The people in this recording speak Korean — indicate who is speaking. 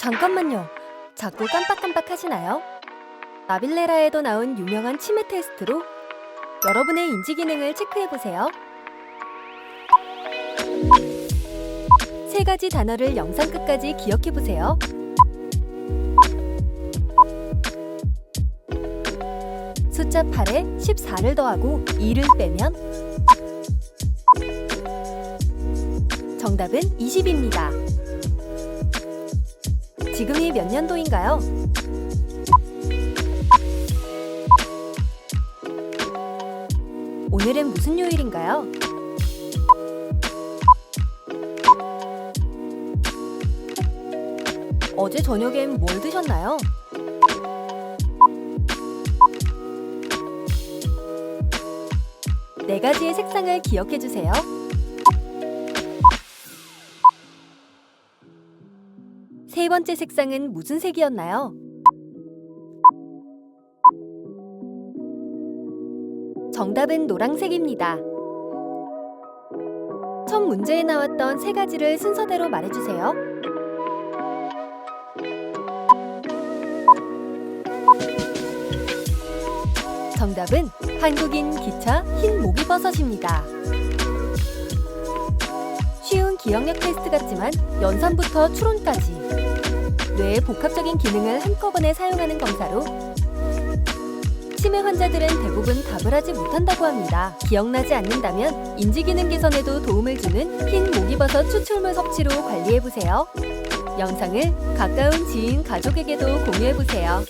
Speaker 1: 잠깐만요. 자꾸 깜빡깜빡 하시나요? 나빌레라에도 나온 유명한 치매 테스트로 여러분의 인지 기능을 체크해 보세요. 세 가지 단어를 영상 끝까지 기억해 보세요. 숫자 8에 14를 더하고 2를 빼면 정답은 20입니다. 지금이 몇 년도인가요? 오늘은 무슨 요일인가요? 어제 저녁엔 뭘 드셨나요? 네 가지의 색상을 기억해 주세요. 세 번째 색상은 무슨 색이었나요? 정답은 노란색입니다. 첫 문제에 나왔던 세 가지를 순서대로 말해주세요. 정답은 한국인 기차 흰 모기버섯입니다. 쉬운 기억력 테스트 같지만 연산부터 추론까지 뇌의 복합적인 기능을 한꺼번에 사용하는 검사로 치매 환자들은 대부분 답을 하지 못한다고 합니다. 기억나지 않는다면 인지기능 개선에도 도움을 주는 흰 모기버섯 추출물 섭취로 관리해보세요. 영상을 가까운 지인, 가족에게도 공유해보세요.